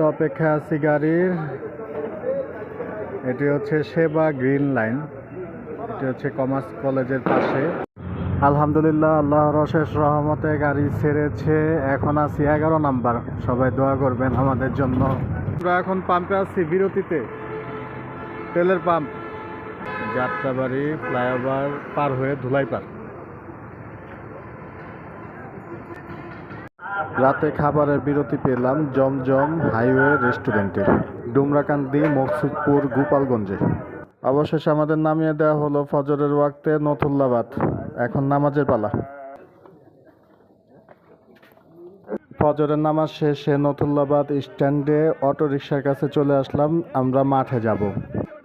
অপেক্ষা আছি গাড়ির। এটি হচ্ছে সেবা গ্রিন লাইন। এটি হচ্ছে কমার্স কলেজের পাশে। আলহামদুলিল্লাহ, আল্লাহর অশেষ রহমতে গাড়ি ছেড়েছে। এখন আছি এগারো নাম্বার। সবাই দোয়া করবেন আমাদের জন্য। আমরা এখন পাম্পে আছি বিরতিতে। তেলের পাম্প। যাত্রাবাড়ি, ফ্লাইওভার পার হয়ে ধুলাই পার রাতে খাবারের বিরতি পেলাম জমজম হাইওয়ে রেস্টুরেন্টে ডুমরাকান্দি, মকসুদপুর, গোপালগঞ্জে। অবশেষে আমাদের নামিয়ে দেওয়া হলো ফজরের ওয়াক্তে নথুল্লাবাদ। এখন নামাজের পালা। ফজরের নামাজ শেষে নথুল্লাবাদ স্ট্যান্ডে অটো রিক্সার কাছে চলে আসলাম, আমরা মাঠে যাব।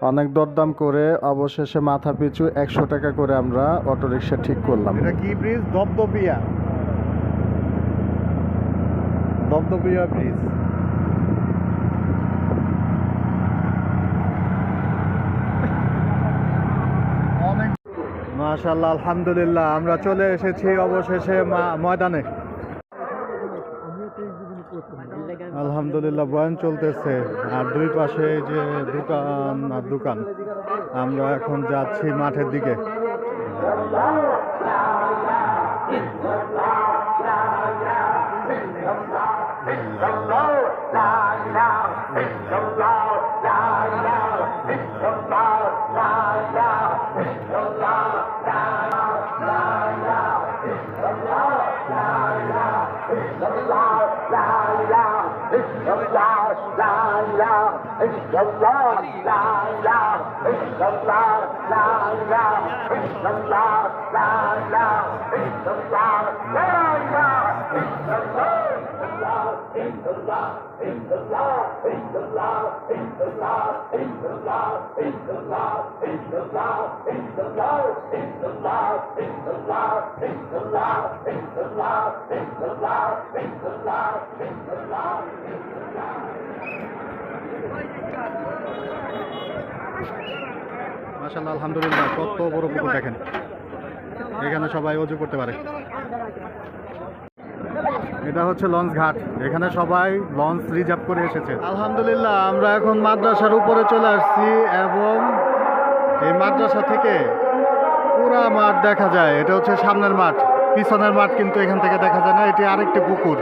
অনেক দরদাম করে অবশেষে মাথা পিছু একশো টাকা করে আমরা অটো রিক্সা ঠিক করলাম। এটা কি ব্রিজ দপদপিয়া দপদপিয়া ব্রিজ মাশাল্লাহ আলহামদুলিল্লাহ, আমরা চলে এসেছি অবশেষে ময়দানে। আলহামদুলিল্লাহ, বয়ান চলতেছে। আর দুই পাশে যে দোকান আর দোকান, আমরা এখন যাচ্ছি মাঠের দিকে। It's the মাশাল্লাহ আলহামদুলিল্লাহ কত বড় পুকুর দেখেন। এখানে সবাই অজু করতে পারে। এটা হচ্ছে লঞ্চ ঘাট। এখানে সবাই লঞ্চ রিজার্ভ করে এসেছে। আলহামদুলিল্লাহ, আমরা এখন মাদ্রাসার উপরে চলে আসছি এবং এই মাদ্রাসা থেকে পুরা মাঠ দেখা যায়। এটা হচ্ছে সামনের মাঠ, পিছনের মাঠ কিন্তু এখান থেকে দেখা যায় না, এটি আরেকটি পুকুর।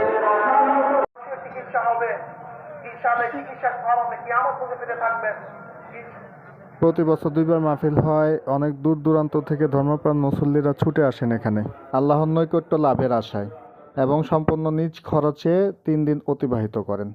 প্রতি বছর দুইবার মাহফিল হয়, অনেক দূর দূরান্ত থেকে ধর্মপ্রাণ মুসল্লিরা ছুটে আসেন এখানে। আল্লাহর নৈকট্য লাভের আশায়। এবং সম্পূর্ণ নিজ খরচে তিন দিন অতিবাহিত করেন।